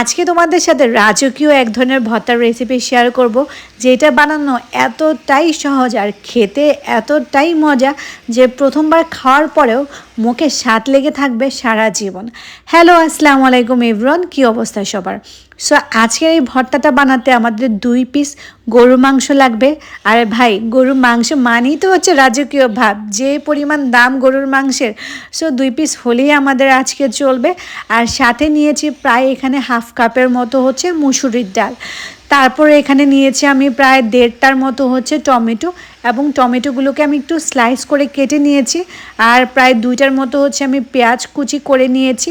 আজকে তোমাদের সাথে রাজকীয় এক ধরনের ভর্তার রেসিপি শেয়ার করব। যেটা বানানো এতটাই সহজ আর খেতে এতটাই মজা যে প্রথমবার খাওয়ার পরেও মুখে স্বাদ লেগে থাকবে সারা জীবন। হ্যালো আসসালামু আলাইকুম ইভরন কী অবস্থা সবার? সো আজকের এই ভর্তাটা বানাতে আমাদের দুই পিস গরু মাংস লাগবে। আর ভাই, গরুর মাংস মানেই তো হচ্ছে রাজকীয় ভাব, যে পরিমাণ দাম গরুর মাংসের। সো দুই পিস হলেই আমাদের আজকে চলবে। আর সাথে নিয়েছি প্রায় এখানে হাফ কাপের মতো হচ্ছে মুসুরির ডাল। তারপরে এখানে নিয়েছি আমি প্রায় দেড়টার মতো হচ্ছে টমেটো এবং টমেটোগুলোকে আমি একটু স্লাইস করে কেটে নিয়েছি। আর প্রায় দুইটার মতো হচ্ছে আমি পেঁয়াজ কুচি করে নিয়েছি।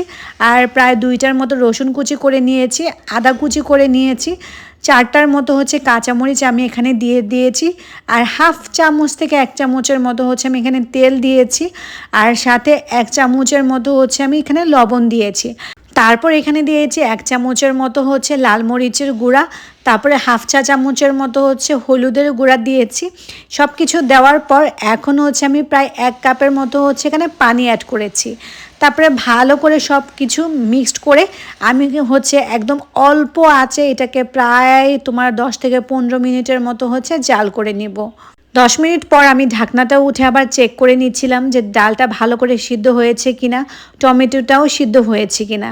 আর প্রায় দুইটার মতো রসুন কুচি করে নিয়েছি, আদা কুচি করে নিয়েছি। চারটার মতো হচ্ছে কাঁচামরিচ আমি এখানে দিয়ে দিয়েছি। আর হাফ চামচ থেকে এক চামচের মতো হচ্ছে আমি এখানে তেল দিয়েছি। আর সাথে এক চামচের মতো হচ্ছে আমি এখানে লবণ দিয়েছি। তারপর এখানে দিয়েছি এক চামচের মতো হচ্ছে লাল মরিচের গুঁড়া, তারপরে হাফ চা চামচের মতো হচ্ছে হলুদের গুঁড়া দিয়েছি। সব কিছু দেওয়ার পর এখন হচ্ছে আমি প্রায় এক কাপের মতো হচ্ছে এখানে পানি অ্যাড করেছি। তারপরে ভালো করে সব কিছু মিক্সড করে আমি হচ্ছে একদম অল্প আছে এটাকে প্রায় তোমার দশ থেকে পনেরো মিনিটের মতো হচ্ছে জাল করে নিব। দশ মিনিট পর আমি ঢাকনাটা উঠে আবার চেক করে নিচ্ছিলাম যে ডালটা ভালো করে সিদ্ধ হয়েছে কিনা, টমেটোটাও সিদ্ধ হয়েছে কিনা।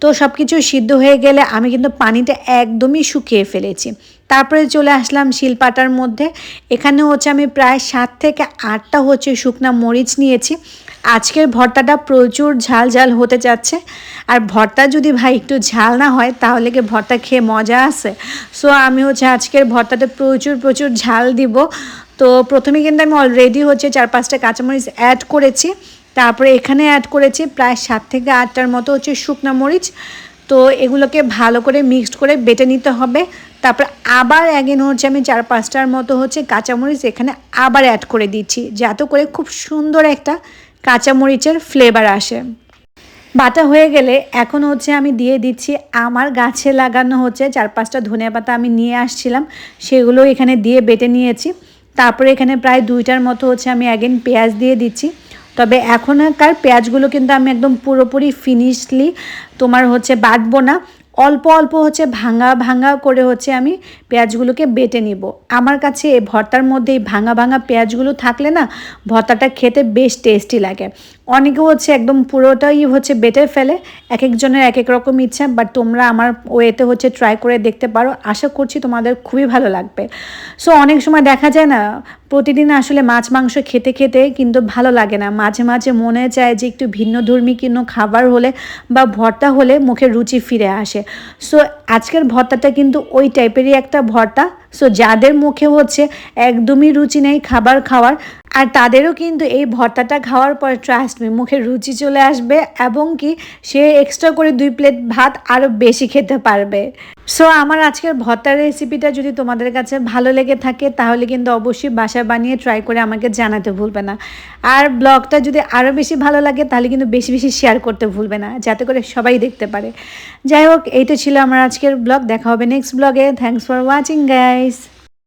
তো সব কিছু সিদ্ধ হয়ে গেলে আমি কিন্তু পানিটা একদমই শুকিয়ে ফেলেছি। তারপরে চলে আসলাম শিলপাটার মধ্যে। এখানে হচ্ছে আমি প্রায় সাত থেকে আটটা হচ্ছে শুকনা মরিচ নিয়েছি। আজকের ভর্তাটা প্রচুর ঝাল ঝাল হতে যাচ্ছে। আর ভর্তা যদি ভাই একটু ঝাল না হয়, তাহলে কি ভর্তা খেয়ে মজা আছে? সো আমি হচ্ছে আজকের ভর্তাটা প্রচুর প্রচুর ঝাল দিব। তো প্রথমে কিন্তু আমি অলরেডি হচ্ছে চার পাঁচটা কাঁচামরিচ অ্যাড করেছি। তারপরে এখানে অ্যাড করেছি প্রায় সাত থেকে আটটার মতো হচ্ছে শুকনো মরিচ। তো এগুলোকে ভালো করে মিক্সড করে বেটে নিতে হবে। তারপর আবার অ্যাগেন হচ্ছে আমি চার পাঁচটার মতো হচ্ছে কাঁচামরিচ এখানে আবার অ্যাড করে দিচ্ছি, যাতে করে খুব সুন্দর একটা কাঁচামরিচের ফ্লেভার আসে। বাটা হয়ে গেলে এখন হচ্ছে আমি দিয়ে দিচ্ছি আমার গাছে লাগানো হচ্ছে চার পাঁচটা ধনিয়া পাতা আমি নিয়ে আসছিলাম, সেগুলো এখানে দিয়ে বেটে নিয়েছি। তারপরে এখানে প্রায় দুইটার মতো হচ্ছে আমি অ্যাগেন পেঁয়াজ দিয়ে দিচ্ছি। তবে এখনকার পেঁয়াজগুলো কিন্তু আমি একদম পুরোপুরি ফিনিশলি তোমার হচ্ছে বাটবো না। অল্প অল্প হচ্ছে ভাঙা ভাঙা করে হচ্ছে আমি পেঁয়াজগুলোকে বেটে নিব। আমার কাছে এই ভর্তার মধ্যে এই ভাঙা ভাঙা পেঁয়াজগুলো থাকলে না ভর্তাটা খেতে বেশ টেস্টি লাগে। অনেকে হচ্ছে একদম পুরোটাই হচ্ছে বেটে ফেলে এক একজনের এক এক রকম ইচ্ছা বাট তোমরা আমার ওয়েতে হচ্ছে ট্রাই করে দেখতে পারো। আশা করছি তোমাদের খুবই ভালো লাগবে। সো অনেক সময় দেখা যায় না প্রতিদিন আসলে মাছ, মাংস খেতে খেতে কিন্তু ভালো লাগে না। মাঝে মাঝে মনে চায় যে একটু ভিন্ন ধর্মী কোনো খাবার হলে বা ভর্তা হলে মুখে রুচি ফিরে আসে। সো আজকের ভর্তাটা কিন্তু ওই টাইপেরই একটা ভর্তা। সো যাদের মুখে হচ্ছে একদমই রুচি নেই খাবার খাওয়ার আর তাদেরও কিন্তু এই ভর্তাটা খাওয়ার পর ট্রাস্ট মি মুখে রুচি চলে আসবে এবং কি সে এক্সট্রা করে দুই প্লেট ভাত আরও বেশি খেতে পারবে। সো আমার আজকের ভর্তার রেসিপিটা যদি তোমাদের কাছে ভালো লেগে থাকে, তাহলে কিন্তু অবশ্যই বাসা বানিয়ে ট্রাই করে আমাকে জানাতে ভুলবে না। আর ব্লগটা যদি আরও বেশি ভালো লাগে, তাহলে কিন্তু বেশি বেশি শেয়ার করতে ভুলবে না, যাতে করে সবাই দেখতে পারে। যাই হোক, এইটা ছিল আমার আজকের ব্লগ দেখা হবে নেক্সট ব্লগে থ্যাংকস ফর ওয়াচিং গাইস